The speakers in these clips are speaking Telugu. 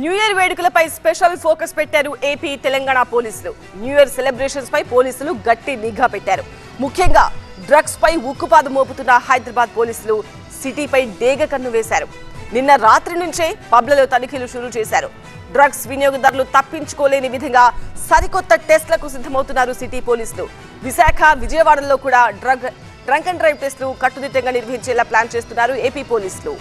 న్యూ ఇయర్ వేడుకలపై స్పెషల్ ఫోకస్ పెట్టారు ఏపీ తెలంగాణ పోలీసులు. న్యూ ఇయర్ సెలబ్రేషన్స్ పై పోలీసులు గట్టి నిఘా పెట్టారు. ముఖ్యంగా డ్రగ్స్ పై ఉక్కుపాదు మోపుతున్న హైదరాబాద్ పోలీసులు సిటీపై డేగ కన్ను వేశారు. నిన్న రాత్రి నుంచే పబ్లలో తనిఖీలు షురూ చేశారు. డ్రగ్స్ వినియోగదారులు తప్పించుకోలేని విధంగా సరికొత్త టెస్ట్లకు సిద్ధమవుతున్నారు సిటీ పోలీసులు. విశాఖ విజయవాడలో కూడా డ్రగ్ డ్రంక్ అండ్ డ్రైవ్ టెస్టులు కట్టుదిట్టంగా నిర్వహించేలా ప్లాన్ చేస్తున్నారు ఏపీ పోలీసులు.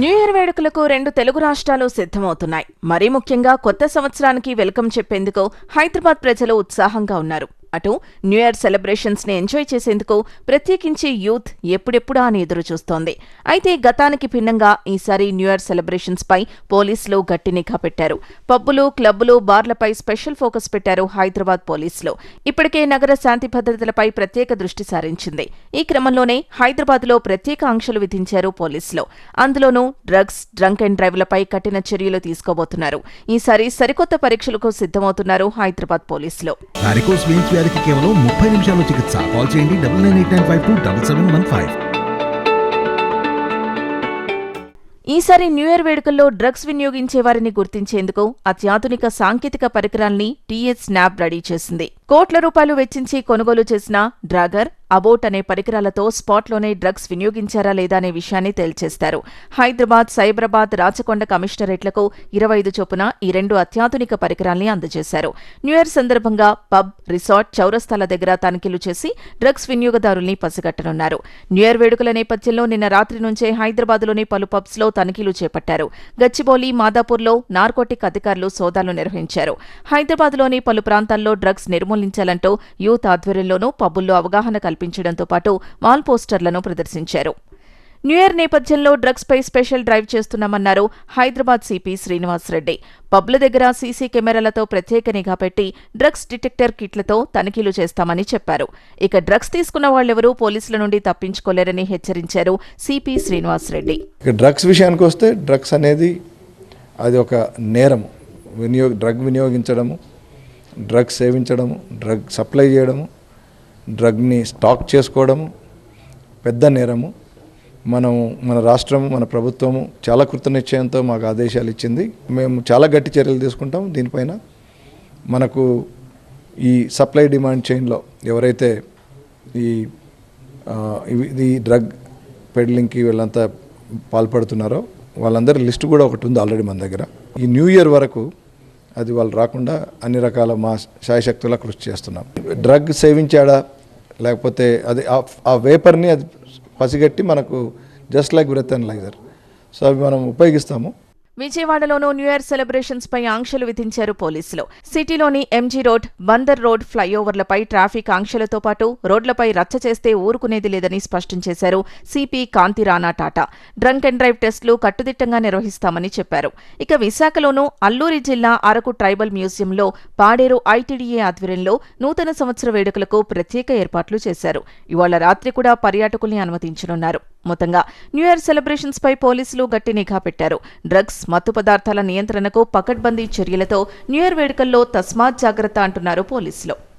న్యూ ఇయర్ వేడుకలకు రెండు తెలుగు రాష్ట్రాలు సిద్ధమవుతున్నాయి. మరీ ముఖ్యంగా కొత్త సంవత్సరానికి వెల్కమ్ చెప్పేందుకు హైదరాబాద్ ప్రజలు ఉత్సాహంగా ఉన్నారు. అటు న్యూ ఇయర్ సెలబ్రేషన్స్ని ఎంజాయ్ చేసేందుకు ప్రత్యేకించి యూత్ ఎప్పుడెప్పుడా అని ఎదురు చూస్తోంది అయితే గతానికి భిన్నంగా ఈసారి న్యూ ఇయర్ సెలబ్రేషన్స్ పై పోలీసులు గట్టి నిఘా పెట్టారు. పబ్బులు క్లబ్బులు బార్లపై స్పెషల్ ఫోకస్ పెట్టారు హైదరాబాద్ పోలీసులు. ఇప్పటికే నగర శాంతి భద్రతలపై ప్రత్యేక దృష్టి సారించింది. ఈ క్రమంలోనే హైదరాబాద్లో ప్రత్యేక ఆంక్షలు విధించారు పోలీసులు. అందులోనూ డ్రగ్స్ డ్రంక్ అండ్ డ్రైవ్లపై కఠిన చర్యలు తీసుకోబోతున్నారు. ఈసారి సరికొత్త పరీక్షలకు సిద్ధమవుతున్నారు హైదరాబాద్ పోలీసులు. వారికోస్ వ్యాధికి కేవలం ముప్పై నిమిషాల్లో చికిత్స. కాల్ చేయండి double nine eight nine five two double seven one five. ఈసారి న్యూ ఇయర్ వేడుకల్లో డ్రగ్స్ వినియోగించే వారిని గుర్తించేందుకు అత్యాధునిక సాంకేతిక పరికరాల్ని టీఎస్ స్నాప్ రెడీ చేసింది. కోట్ల రూపాయలు వెచ్చించి కొనుగోలు చేసిన డ్రాగర్ అబోట్ అనే పరికరాలతో స్పాట్లోనే డ్రగ్స్ వినియోగించారా లేదా అనే విషయాన్ని తేల్చేస్తారు. హైదరాబాద్ సైబరాబాద్ రాచకొండ కమిషనరేట్లకు ఇరవై ఐదు చొప్పున ఈ రెండు అత్యాధునిక పరికరాల్ని అందజేశారు. న్యూ ఇయర్ సందర్భంగా పబ్ రిసార్ట్ చౌరస్తాల దగ్గర తనిఖీలు చేసి డ్రగ్స్ వినియోగదారుల్ని పసిగట్టనున్నారు. న్యూ ఇయర్ వేడుకల నేపథ్యంలో నిన్న రాత్రి నుంచే హైదరాబాద్లోని పలు పబ్స్లో తనిఖీలు చేపట్టారు. గచ్చిబౌలి మాదాపూర్లో నార్కోటిక్ అధికారులు సోదాలు నిర్వహించారు. హైదరాబాద్లోని పలు ప్రాంతాల్లో డ్రగ్స్ నిర్మూలించాలంటూ యూత్ ఆధ్వర్యంలోనూ పబ్బుల్లో అవగాహన కల్పించారు కల్పించడంతో పాటు వాల్ పోస్టర్లను ప్రదర్శించారు. న్యూ ఇయర్ నేపథ్యంలో డ్రగ్స్పై స్పెషల్ డ్రైవ్ చేస్తున్నామన్నారు హైదరాబాద్ సిపి శ్రీనివాసరెడ్డి పబ్ల దగ్గర సీసీ కెమెరాలతో ప్రత్యేక నిఘా పెట్టి డ్రగ్స్ డిటెక్టర్ కిట్లతో తనిఖీలు చేస్తామని చెప్పారు. ఇక డ్రగ్స్ తీసుకున్న వాళ్ళెవరూ పోలీసుల నుండి తప్పించుకోలేరని హెచ్చరించారు సిపి శ్రీనివాసరెడ్డి డ్రగ్స్ విషయానికి వస్తే డ్రగ్స్ అనేది అది ఒక నేరం వినియోగ డ్రగ్ వినియోగించడము డ్రగ్స్ సేవించడము డ్రగ్ సప్లై చేయడము డ్రగ్ని స్టాక్ చేసుకోవడము పెద్ద నేరము. మనం మన రాష్ట్రము మన ప్రభుత్వము చాలా కృతనిశ్చయంతో మాకు ఆదేశాలు ఇచ్చింది. మేము చాలా గట్టి చర్యలు తీసుకుంటాం. దీనిపైన మనకు ఈ సప్లై డిమాండ్ చైన్లో ఎవరైతే ఈ ఇది డ్రగ్ పెడ్లింగ్కి వీళ్ళంతా పాల్పడుతున్నారో వాళ్ళందరి లిస్ట్ కూడా ఒకటి ఉంది ఆల్రెడీ మన దగ్గర. ఈ న్యూ ఇయర్ వరకు అది వాళ్ళు రాకుండా అన్ని రకాల మా శాయశక్తులా కృషి చేస్తున్నాం. డ్రగ్ సేవించాడా? లేకపోతే అది ఆ- ఆ వేపర్ని అది పసిగట్టి మనకు just like breath analyser so అవి మనం ఉపయోగిస్తాము. విజయవాడలోనూ న్యూ ఇయర్ సెలబ్రేషన్స్ పై ఆంక్షలు విధించారు పోలీసులు. సిటీలోని ఎంజీ రోడ్ బందర్ రోడ్ ఫ్లైఓవర్లపై ట్రాఫిక్ ఆంక్షలతో పాటు రోడ్లపై రచ్చ చేస్తే ఊరుకునేది లేదని స్పష్టం చేశారు CP Kanti Rana Tata. Drunk and drive టెస్టులు కట్టుదిట్టంగా నిర్వహిస్తామని చెప్పారు. ఇక విశాఖలోనూ అల్లూరి జిల్లా అరకు ట్రైబల్ మ్యూజియంలో పాడేరు ఐటీడీఏ ఆధ్వర్యంలో నూతన సంవత్సర వేడుకలకు ప్రత్యేక ఏర్పాట్లు చేశారు. ఇవాళ రాత్రి కూడా పర్యాటకుల్ని అనుమతించనున్నారు. మొత్తంగా న్యూ ఇయర్ సెలబ్రేషన్స్ పై పోలీసులు గట్టి నిఘా పెట్టారు. డ్రగ్స్ మత్తు పదార్థాల నియంత్రణకు పకడ్బందీ చర్యలతో న్యూ ఇయర్ వేడుకల్లో తస్మాత్ జాగ్రత్త అంటున్నారు పోలీసులు.